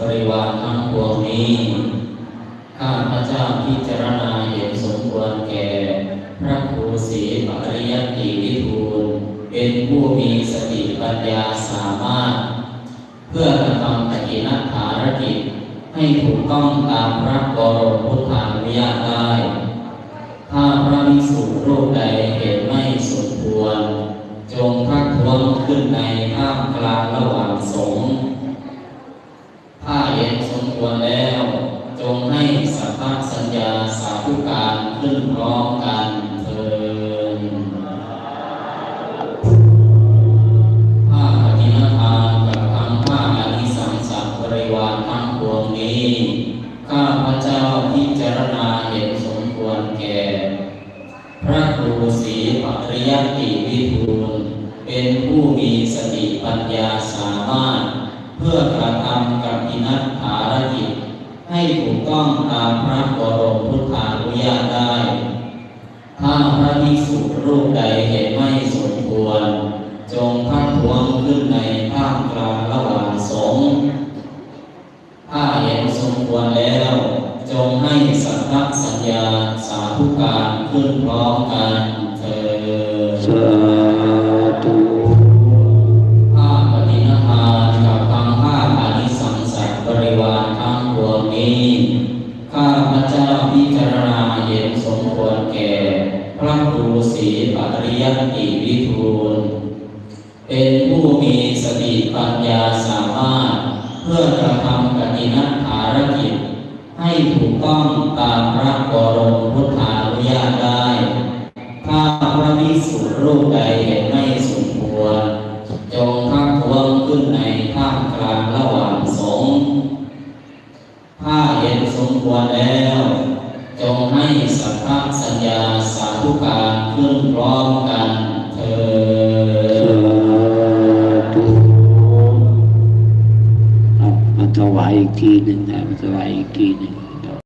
บริวารทั้งปวงนี้ข้าพระเจ้าพิจารณาเห็นสมควรแก่ พระครูศรีปริยติวิทูล เป็นผู้มีสติปัญญาสามารถ เพื่อกระทำปฏินัฐารกิจ ให้ถูกต้องตามพระบรมพุทธานุญาตได้ถ้าพระภิกษุรูปใดเห็นไม่สมควร จงทักท้ วงขึ้นในท่ามกลางระหว่างสงฆ์ถ้าเห็นสมควรแล้ว จงให้สัพพสัญญาสาธุการขึ้นพร้อมกันเถิดผ้าปฏิณทานกับทั้งผ้าอานิสังสบริวารทั้งปวงนี้ ข้าพระเจ้าพิจารณาเห็นสมควรแก่ พระครูศรีปริยัติวิทูล เป็นผู้มีสติปัญญาสามารถ เพื่อกระทำกับพินัตภารกิจ ให้ถูกต้องตามพระบรมพุทธานุญาตได้ ถ้าพระภิกษุรูปใดเห็นไม่สมควร จงพักทวงขึ้นในท่ามกลางระหว่างสงฆ์ถ้าเห็นสมควรแล้ว จงให้สัทธสัญญาสาธุการขึ้นพร้อมกันเถิดาพระเจ้าพิจารณาเห็นสมควรแก่ พระครูศรีปริยติวิทูล เป็นผู้มีสติปัญญาสามารถ เพื่อกระทำกตินัฐารกิจ ให้ถูกต้องตามพระบรมพุทธานุญาตได้ ถ้าพระภิกษุรูปใด สมควรแล้ว จงให้สัพพสัญญาสาธุการขึ้นพร้อมกันเถิดธุเอามาถวายอีกทีหนึ่งนะมาถวายอีกทีหนึ่ง